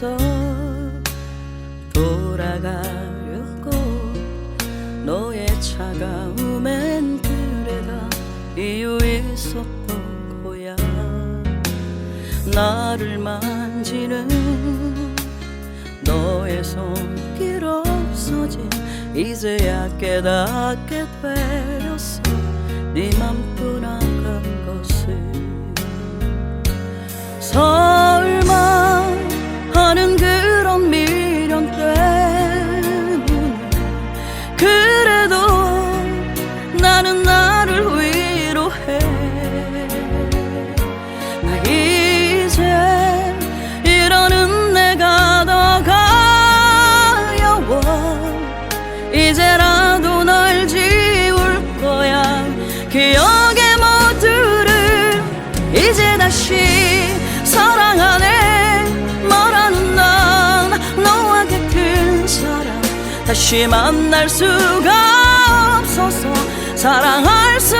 그랬어 돌아가려고 너의 차가움엔 그래가 이유 있었던 거야. 나를 만지는 너의 손길 없어진 이제야 깨닫게 되었어. 네맘 떠 이제라도 널 지울 거야. 기억의 모두를 이제 다시 사랑하네. 말하는 난 너와 같은 사람. 다시 만날 수가 없어서 사랑할 수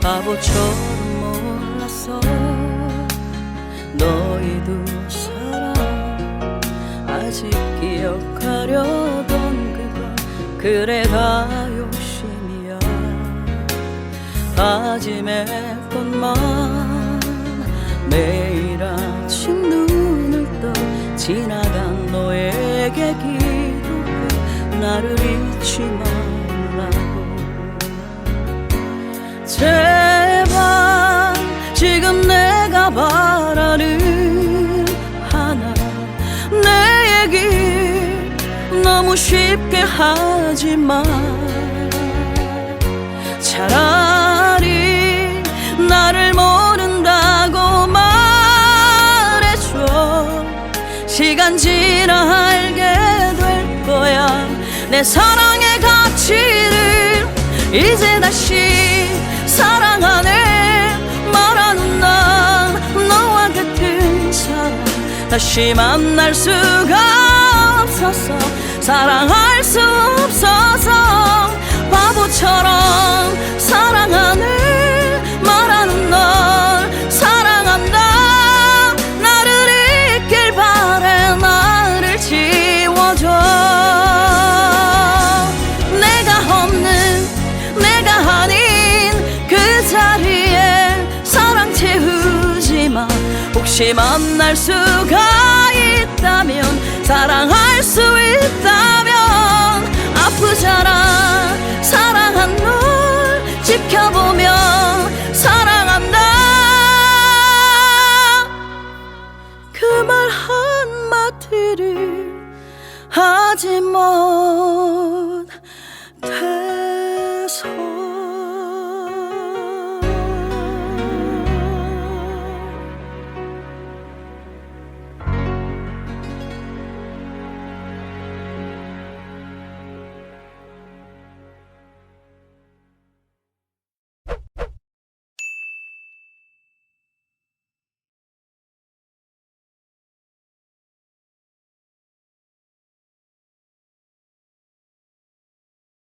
바보처럼 몰랐어. 너희 두 사람. 아직 기억하려던 그건 그래 다 욕심이야. 다짐의 것만 매일 아침 눈을 떠 지나간 너에게 기도해 나를 잊지 말 제발 지금 내가 바라는 하나 내 얘기 너무 쉽게 하지 마. 차라리 나를 모른다고 말해줘. 시간 지나 알게 될 거야. 내 사랑의 가치를 이제 다시 만날 수가 없어서 사랑할 수 없어서 바보처럼 혹시 만날 수가 있다면 사랑할 수 있다면 아프잖아. 사랑한 널 지켜보며 사랑한다. 그 말 한마디를 하지 못